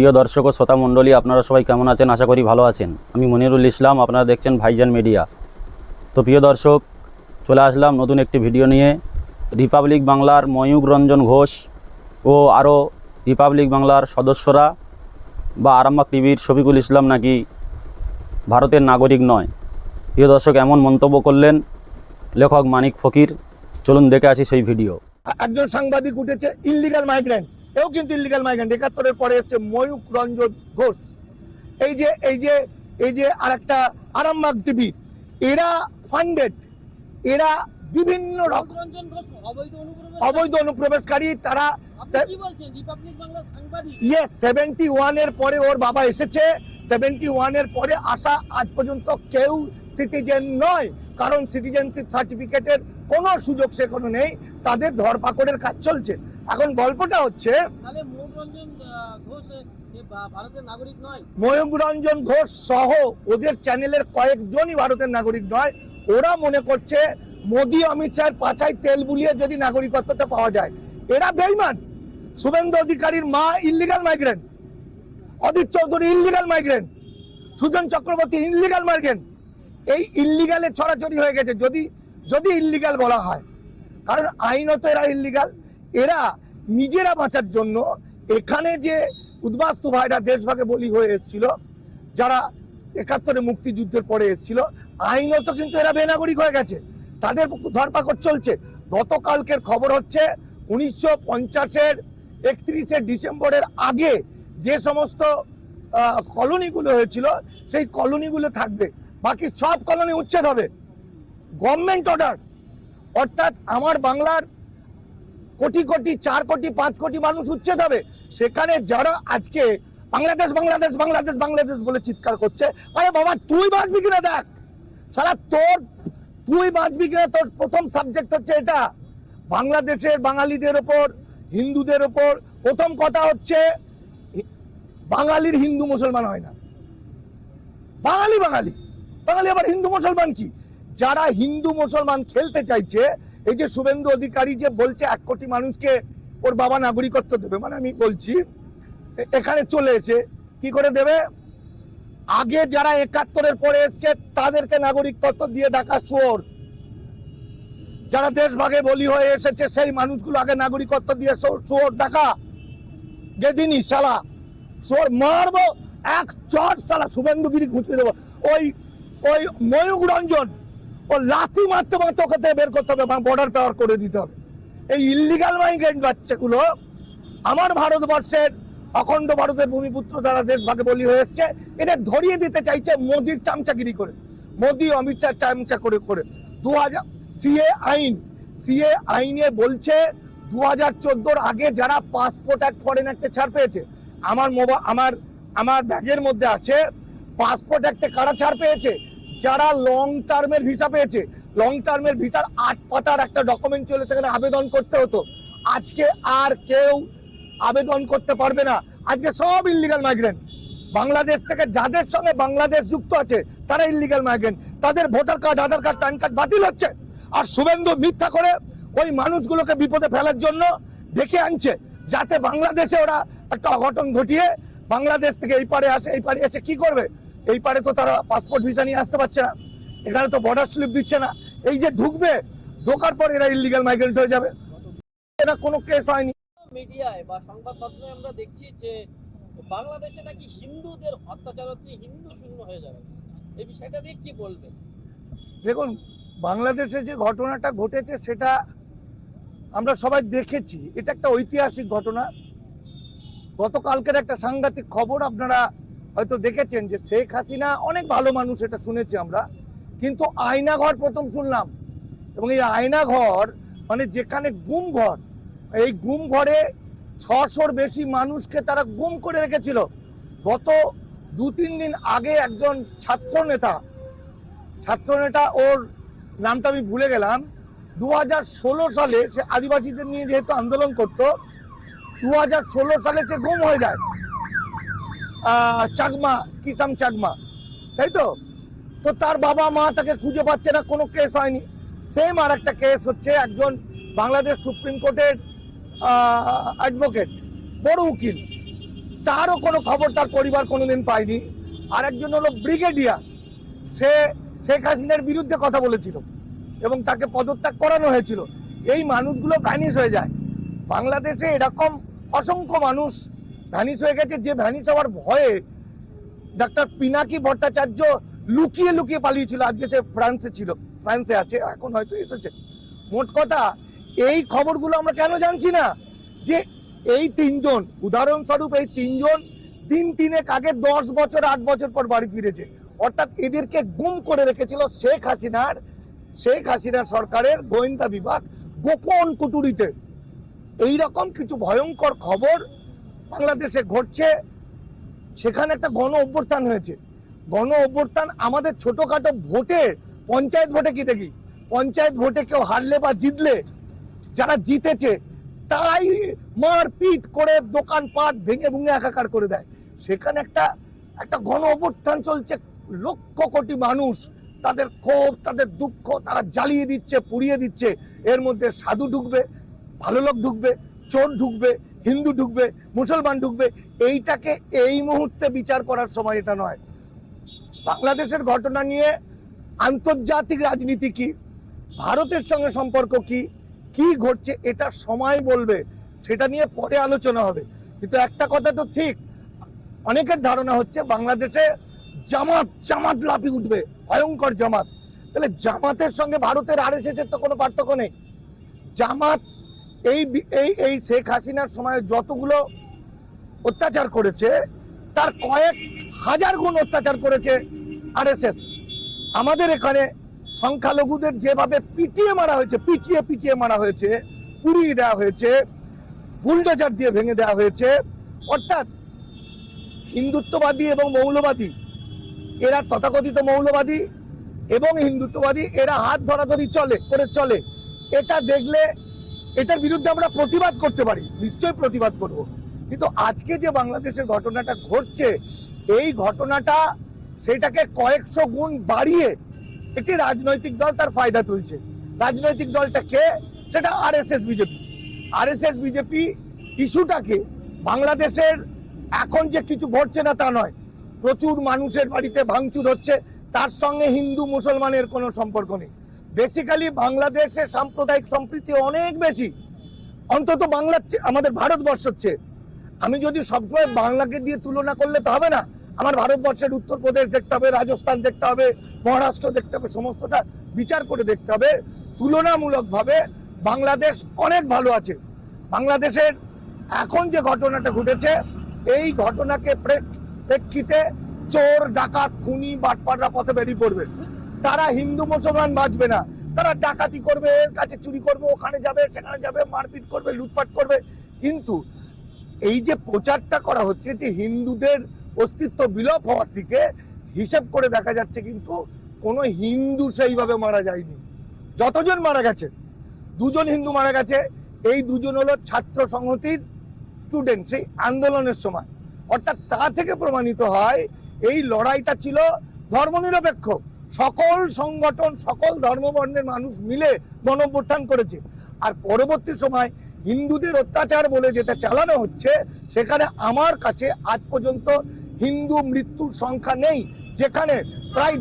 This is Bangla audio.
প্রিয় দর্শক ও শ্রোতা মণ্ডলী, আপনারা সবাই কেমন আছেন? আশা করি ভালো আছেন। আমি মনিরুল ইসলাম, আপনারা দেখছেন ভাইজান মিডিয়া। তো প্রিয় দর্শক, চলে আসলাম নতুন একটি ভিডিও নিয়ে। রিপাবলিক বাংলার ময়ূক রঞ্জন ঘোষ ও আরও রিপাবলিক বাংলার সদস্যরা বা আরামবাগ টিভির শফিকুল ইসলাম নাকি ভারতের নাগরিক নয়। প্রিয় দর্শক, এমন মন্তব্য করলেন লেখক মানিক ফকির। চলুন দেখে আসি সেই ভিডিও। একজন সাংবাদিক উঠেছে ইল্লিগাল মাইগ্রেন্ট এও কিন্তু ইল্লিগাল মাইগ্রেন্ট একাত্তরের পরে এসছে ময়ূক রঞ্জন ঘোষ। এই যে এই যে এই যে আর একটা আরামবাগ টিভি এরা ফান্ডেড এরা বিভিন্ন রকম অবৈধ অবৈধ অনুপ্রবেশকারী তারা ইয়েস সেভেন্টি ওয়ানের পরে ওর বাবা এসেছে। সেভেন্টি ওয়ানের পরে আসা আজ পর্যন্ত কেউ সিটিজেন নয়। কারণ সিটিজেনশিপ সার্টিফিকেটের কোনো সুযোগ সেখানে নেই। তাদের ধরপাকড়ের কাজ চলছে। এখন গল্পটা হচ্ছে মৌর রঞ্জন ঘোষ সহ ওদের চ্যানেলের কয়েকজনই ভারতের নাগরিক নয়। ওরা মনে করছে মোদি অমিত শাহের পাছায় তেল বুলিয়ে যদি নাগরিকত্বটা পাওয়া যায়। এরা বেইমান। শুভেন্দু অধিকারীর মা illegal migrant Adhir Chowdhury illegal migrant Sujan Chakraborty illegal migrant এই ইল্লিগালে ছড়াছড়ি হয়ে গেছে। যদি যদি ইল্লিগাল বলা হয়। কারণ আইনত এরা ইল্লিগাল এরা নিজেরা বাঁচার জন্য এখানে যে উদ্বাস্তু ভাইরা দেশভাগে বলি হয়ে এসেছিল, যারা একাত্তরে মুক্তিযুদ্ধের পরে এসেছিল, আইনত কিন্তু এরা বেনাগরিক হয়ে গেছে। তাদের ধরপাকড় চলছে। গতকালকের খবর হচ্ছে, উনিশশো পঞ্চাশের একত্রিশে ডিসেম্বরের আগে যে সমস্ত কলোনিগুলো হয়েছিল, সেই কলোনিগুলো থাকবে। বাকি সব কলোনি উচ্ছেদ হবে। Government order. অর্থাৎ আমার বাংলার কোটি কোটি, চার কোটি, পাঁচ কোটি মানুষ উচ্ছেদ হবে। সেখানে যারা আজকে বাংলাদেশ বাংলাদেশ বাংলাদেশ বাংলাদেশ বলে চিৎকার করছে, আরে বাবা, তুই বাঁচবি কিনা দেখ? সারা তোর, তুই বাঁচবি কিনা? তোর প্রথম সাবজেক্ট হচ্ছে এটা। বাংলাদেশের বাঙালিদের ওপর, হিন্দুদের ওপর প্রথম কথা হচ্ছে, বাঙালির হিন্দু মুসলমান হয় না। বাঙালি বাঙালি। বাঙালি আবার হিন্দু মুসলমান কি? যারা হিন্দু মুসলমান খেলতে চাইছে, এই যে শুভেন্দু অধিকারী যে বলছে এক কোটি মানুষকে ওর বাবা নাগরিকত্ব দেবে মানে আমি বলছি এখানে চলে এসে কি করে দেবে? আগে যারা একাত্তরের পরে এসছে, তাদেরকে নাগরিকত্ব দিয়ে দেখা শোর যারা দেশভাগে বলি হয়ে এসেছে, সেই মানুষগুলো আগে নাগরিকত্ব দিয়ে শোর দেখা যেদিনই শালা শোর মারবো, এক চট শালা শুভেন্দুগিরি ঘুঁচিয়ে দেবো। ওই ওই ময়ূক রঞ্জন ও লাথি মারতে মারতে ওকে বের করতে হবে বর্ডার পাওয়ার করে দিতে হবে। এই ইল্লিগাল মাইগ্রেন্ট বাচ্চাগুলো আমার ভারতবর্ষের অখণ্ড ভারতের ভূমিপুত্র দ্বারা দেশ ভাগে বলি হয়ে এসছে এটা ধরিয়ে দিতে চাইছে মোদির চামচাগিরি করে। মোদি, অমিত শাহ চামচা করে করে। দু হাজার সিএ আইন, সিএ আইনে বলছে দু হাজার চোদ্দোর আগে যারা পাসপোর্ট অ্যাক্ট ফরেন অ্যাক্টে ছাড় পেয়েছে, আমার মোবা, আমার আমার ব্যাগের মধ্যে আছে পাসপোর্ট অ্যাক্টে কারা ছাড় পেয়েছে? যারা লং টার্মের ভিসা পেয়েছে লং টার্মের ভিসার আট পাতার একটা ডকুমেন্ট চলে সেখানে আবেদন করতে হতো। আজকে আর কেউ আবেদন করতে পারবে না। আজকে সব ইল্লিগাল মাইগ্রেন্ট বাংলাদেশ থেকে যাদের সঙ্গে বাংলাদেশ যুক্ত আছে, তারা ইল্লিগাল মাইগ্রেন্ট তাদের voter card Aadhaar card PAN card বাতিল হচ্ছে। আর শুভেন্দু মিথ্যা করে ওই মানুষগুলোকে বিপদে ফেলার জন্য ডেকে আনছে, যাতে বাংলাদেশে ওরা একটা অঘটন ঘটিয়ে বাংলাদেশ থেকে এই পারে আসে, এই পারে এসে কি করবে? এই পারে তো তারা পাসপোর্ট ভিসা নিয়ে আসতে পারছে না। এখানে তো বর্ডার স্লিপ দিচ্ছে না। এই যে ঢুকবে ঢোকার পর এরা ইল্লিগাল মাইগ্রেন্ট হয়ে যাবে। এটা কোনো কেস হয়নি। মিডিয়ায় বা সংবাদ মাধ্যমে আমরা দেখছি যে বাংলাদেশে নাকি হিন্দুদের অত্যাচার হচ্ছে হিন্দু শূন্য হয়ে যাবে। এই বিষয়টা দিয়ে কি বলবেন দেখুন বাংলাদেশে যে ঘটনাটা ঘটেছে সেটা আমরা সবাই দেখেছি। এটা একটা ঐতিহাসিক ঘটনা। গতকালকের একটা সাংঘাতিক খবর আপনারা হয়তো দেখেছেন যে শেখ হাসিনা অনেক ভালো মানুষ, এটা শুনেছি আমরা। কিন্তু আয়নাঘর প্রথম শুনলাম। এবং এই আয়নাঘর মানে যেখানে গুম ঘর, এই গুম ঘরে ছশোর বেশি মানুষকে তারা গুম করে রেখেছিল। গত দু, তিন দিন আগে একজন ছাত্র নেতা ছাত্রনেতা ওর নামটা আমি ভুলে গেলাম দু হাজার ষোলো সালে সে আদিবাসীদের নিয়ে যেহেতু আন্দোলন করতো দু হাজার ষোলো সালে সে গুম হয়ে যায়। চাকমা, কিসাম চাকমা। তাই তো? তো তার বাবা মা তাকে খুঁজে পাচ্ছে না, কোনো কেস হয়নি। সেম আর একটা কেস হচ্ছে একজন বাংলাদেশ সুপ্রিম কোর্টের অ্যাডভোকেট বড় উকিল। তারও কোনো খবর তার পরিবার কোনোদিন পায়নি। আর একজন হলো ব্রিগেডিয়ার সে শেখ হাসিনার বিরুদ্ধে কথা বলেছিল এবং তাকে পদত্যাগ করানো হয়েছিল। এই মানুষগুলো ভ্যানিশ হয়ে যায়। বাংলাদেশে এরকম অসংখ্য মানুষ ভ্যানিশ হয়ে গেছে, যে ভ্যানিশ হওয়ার ভয়ে ডাক্তার পিনাকি ভট্টাচার্য লুকিয়ে লুকিয়ে পালিয়েছিল। আজকে সে ফ্রান্সে ছিল, ফ্রান্সে আছে, এখন হয়তো এসেছে। মোট কথা, এই খবরগুলো আমরা কেন জানছি না? যে এই তিনজন, উদাহরণস্বরূপ এই তিনজন তিন তিনেক আগে দশ বছর, আট বছর পর বাড়ি ফিরেছে। অর্থাৎ এদেরকে গুম করে রেখেছিল শেখ হাসিনার শেখ হাসিনার সরকারের গোয়েন্দা বিভাগ গোপন কুটুরিতে। এই রকম কিছু ভয়ঙ্কর খবর বাংলাদেশে ঘটছে, সেখানে একটা গণ অভ্যুত্থান হয়েছে। গণ অভ্যুত্থান আমাদের ছোটখাটো ভোটে, পঞ্চায়েত ভোটে কি দেখি? পঞ্চায়েত ভোটে কেউ হারলে বা জিতলে, যারা জিতেছে, তাই মারপিট করে দোকানপাট ভেঙে ভুঙে একাকার করে দেয়। সেখানে একটা একটা গণ অভ্যুত্থান চলছে, লক্ষ কোটি মানুষ তাদের ক্ষোভ, তাদের দুঃখ, তারা জ্বালিয়ে দিচ্ছে, পুড়িয়ে দিচ্ছে, এর মধ্যে সাধু ঢুকবে, ভালো লোক ঢুকবে, চোর ঢুকবে হিন্দু ঢুকবে, মুসলমান ঢুকবে, এইটাকে এই মুহূর্তে বিচার করার সময় এটা নয়। বাংলাদেশের ঘটনা নিয়ে আন্তর্জাতিক রাজনীতি কি? ভারতের সঙ্গে সম্পর্ক কি? কি ঘটছে? এটা সময় বলবে। সেটা নিয়ে পরে আলোচনা হবে। কিন্তু একটা কথা তো ঠিক, অনেকের ধারণা হচ্ছে বাংলাদেশে জামাত জামাত লাফিয়ে উঠবে, ভয়ঙ্কর জামাত। তাহলে জামাতের সঙ্গে ভারতের আর এসেছে তো কোনো পার্থক্য নেই। জামাত এই এই এই শেখ হাসিনার সময় যতগুলো অত্যাচার করেছে, তার কয়েক হাজার গুণ অত্যাচার করেছে আরএসএস। আমাদের এখানে সংখ্যালঘুদের যেভাবে পিটিয়ে মারা হয়েছে, পিটিয়ে পিটিয়ে মারা হয়েছে, পুড়িয়ে দেওয়া হয়েছে, বুলডোজার দিয়ে ভেঙে দেওয়া হয়েছে, অর্থাৎ হিন্দুত্ববাদী এবং মৌলবাদী, এরা তথাকথিত মৌলবাদী এবং হিন্দুত্ববাদী, এরা হাত ধরাধরি চলে, করে চলে। এটা দেখলে এটার বিরুদ্ধে আমরা প্রতিবাদ করতে পারি, নিশ্চয়ই প্রতিবাদ করব। কিন্তু আজকে যে বাংলাদেশের ঘটনাটা ঘটছে, এই ঘটনাটা সেটাকে কয়েকশো গুণ বাড়িয়ে একটি রাজনৈতিক দল তার ফায়দা তুলছে। রাজনৈতিক দলটা কে? সেটা R S S BJP. R S S BJP ইস্যুটাকে বাংলাদেশের এখন যে কিছু ঘটছে না তা নয়, প্রচুর মানুষের বাড়িতে ভাঙচুর হচ্ছে, তার সঙ্গে হিন্দু, মুসলমানের কোনো সম্পর্ক নেই। বেসিক্যালি বাংলাদেশের সাম্প্রদায়িক সম্প্রীতি অনেক বেশি। অন্তত বাংলার আমাদের ভারতবর্ষের চেয়ে। আমি যদি সবসময় বাংলাকে দিয়ে তুলনা করলে তো হবে না। আমার ভারতবর্ষের উত্তরপ্রদেশ দেখতে হবে, রাজস্থান দেখতে হবে, মহারাষ্ট্র দেখতে হবে, সমস্তটা বিচার করে দেখতে হবে। তুলনামূলকভাবে বাংলাদেশ অনেক ভালো আছে। বাংলাদেশের এখন যে ঘটনাটা ঘটেছে, এই ঘটনাকে প্রেক- প্রেক্ষিতে চোর, ডাকাত, খুনি, বাটপাড়রা পথে বেরিয়ে পড়বে। তারা হিন্দু মুসলমান বাঁচবে না। তারা ডাকাতি করবে এর কাছে চুরি করবে, ওখানে যাবে, সেখানে যাবে, মারপিট করবে, লুটপাট করবে। কিন্তু এই যে প্রচারটা করা হচ্ছে যে হিন্দুদের অস্তিত্ব বিলোপ হওয়ার দিকে হিসেব করে দেখা যাচ্ছে কিন্তু কোনো হিন্দু সেইভাবে মারা যায়নি। যতজন মারা গেছে, দুজন হিন্দু মারা গেছে, এই দুজন হলো ছাত্র সংহতির স্টুডেন্ট সেই আন্দোলনের সময়। অর্থাৎ তা থেকে প্রমাণিত হয়, এই লড়াইটা ছিল ধর্মনিরপেক্ষ। সকল সংগঠন, সকল ধর্মবর্ণের মানুষ মিলে গণঅভ্যুত্থান করেছে। আর পরবর্তী সময় হিন্দুদের অত্যাচার বলে যেটা চালানো হচ্ছে, সেখানে আমার কাছে আজ পর্যন্ত হিন্দু মৃত্যুর সংখ্যা নেই, যেখানে প্রায়